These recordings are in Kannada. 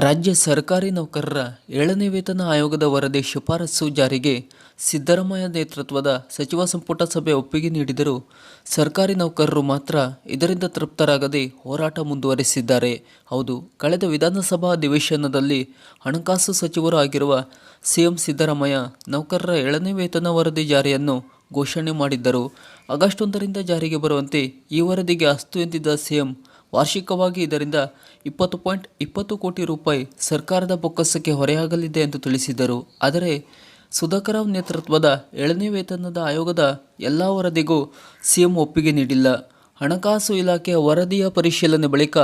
ರಾಜ್ಯ ಸರ್ಕಾರಿ ನೌಕರರ ಏಳನೇ ವೇತನ ಆಯೋಗದ ವರದಿ ಶಿಫಾರಸು ಜಾರಿಗೆ ಸಿದ್ದರಾಮಯ್ಯ ನೇತೃತ್ವದ ಸಚಿವ ಸಂಪುಟ ಸಭೆ ಒಪ್ಪಿಗೆ ನೀಡಿದರೂ ಸರ್ಕಾರಿ ನೌಕರರು ಮಾತ್ರ ಇದರಿಂದ ತೃಪ್ತರಾಗದೆ ಹೋರಾಟ ಮುಂದುವರೆಸಿದ್ದಾರೆ. ಹೌದು, ಕಳೆದ ವಿಧಾನಸಭಾ ಅಧಿವೇಶನದಲ್ಲಿ ಹಣಕಾಸು ಸಚಿವರು ಆಗಿರುವ ಸಿಎಂ ಸಿದ್ದರಾಮಯ್ಯ ನೌಕರರ ಏಳನೇ ವೇತನ ವರದಿ ಜಾರಿಯನ್ನು ಘೋಷಣೆ ಮಾಡಿದ್ದರು. ಆಗಸ್ಟ್ ಒಂದರಿಂದ ಜಾರಿಗೆ ಬರುವಂತೆ ಈ ವರದಿಗೆ ಅಸ್ತು ಎಂದಿದ್ದ ಸಿಎಂ ವಾರ್ಷಿಕವಾಗಿ ಇದರಿಂದ ಇಪ್ಪತ್ತು ಪಾಯಿಂಟ್ ಇಪ್ಪತ್ತು ಕೋಟಿ ರೂಪಾಯಿ ಸರ್ಕಾರದ ಬೊಕ್ಕಸಕ್ಕೆ ಹೊರೆಯಾಗಲಿದೆ ಎಂದು ತಿಳಿಸಿದರು. ಆದರೆ ಸುಧಾಕರ್ ನೇತೃತ್ವದ ಏಳನೇ ವೇತನದ ಆಯೋಗದ ಎಲ್ಲ ವರದಿಗೂ ಸಿಎಂ ಒಪ್ಪಿಗೆ ನೀಡಿಲ್ಲ. ಹಣಕಾಸು ಇಲಾಖೆಯ ವರದಿಯ ಪರಿಶೀಲನೆ ಬಳಿಕ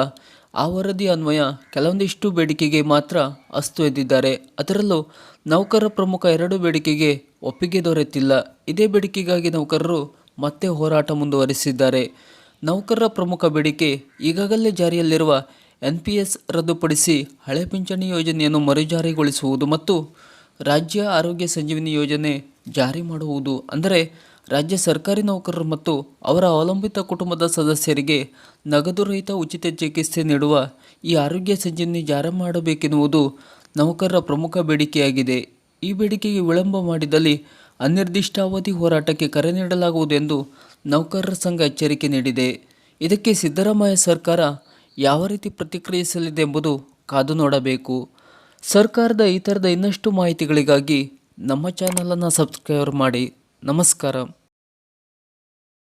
ಆ ವರದಿ ಅನ್ವಯ ಕೆಲವೊಂದಿಷ್ಟು ಬೇಡಿಕೆಗೆ ಮಾತ್ರ ಅಸ್ತು ಎದ್ದಿದ್ದಾರೆ. ಅದರಲ್ಲೂ ನೌಕರರ ಪ್ರಮುಖ ಎರಡು ಬೇಡಿಕೆಗೆ ಒಪ್ಪಿಗೆ ದೊರೆತಿಲ್ಲ. ಇದೇ ಬೇಡಿಕೆಗಾಗಿ ನೌಕರರು ಮತ್ತೆ ಹೋರಾಟ ಮುಂದುವರಿಸಿದ್ದಾರೆ. ನೌಕರರ ಪ್ರಮುಖ ಬೇಡಿಕೆ ಈಗಾಗಲೇ ಜಾರಿಯಲ್ಲಿರುವ ಎನ್ ಪಿ ಎಸ್ ರದ್ದುಪಡಿಸಿ ಹಳೆ ಪಿಂಚಣಿ ಯೋಜನೆಯನ್ನು ಮರುಜಾರಿಗೊಳಿಸುವುದು ಮತ್ತು ರಾಜ್ಯ ಆರೋಗ್ಯ ಸಂಜೀವಿನಿ ಯೋಜನೆ ಜಾರಿ ಮಾಡುವುದು ಅಂದರೆ ರಾಜ್ಯ ಸರ್ಕಾರಿ ನೌಕರರು ಮತ್ತು ಅವರ ಅವಲಂಬಿತ ಕುಟುಂಬದ ಸದಸ್ಯರಿಗೆ ನಗದು ರಹಿತ ಉಚಿತ ಚಿಕಿತ್ಸೆ ನೀಡುವ ಈ ಆರೋಗ್ಯ ಸಂಜೀವಿನಿ ಜಾರಿ ಮಾಡಬೇಕೆನ್ನುವುದು ನೌಕರರ ಪ್ರಮುಖ ಬೇಡಿಕೆಯಾಗಿದೆ. ಈ ಬೇಡಿಕೆಗೆ ವಿಳಂಬ ಮಾಡಿದಲ್ಲಿ ಅನಿರ್ದಿಷ್ಟಾವಧಿ ಹೋರಾಟಕ್ಕೆ ಕರೆ ನೀಡಲಾಗುವುದು ಎಂದು ನೌಕರರ ಸಂಘ ಎಚ್ಚರಿಕೆ ನೀಡಿದೆ. ಇದಕ್ಕೆ ಸಿದ್ದರಾಮಯ್ಯ ಸರ್ಕಾರ ಯಾವ ರೀತಿ ಪ್ರತಿಕ್ರಿಯಿಸಲಿದೆ ಎಂಬುದು ಕಾದು ನೋಡಬೇಕು. ಸರ್ಕಾರದ ಈ ಥರದ ಇನ್ನಷ್ಟು ಮಾಹಿತಿಗಳಿಗಾಗಿ ನಮ್ಮ ಚಾನಲನ್ನು ಸಬ್ಸ್ಕ್ರೈಬ್ ಮಾಡಿ. ನಮಸ್ಕಾರ.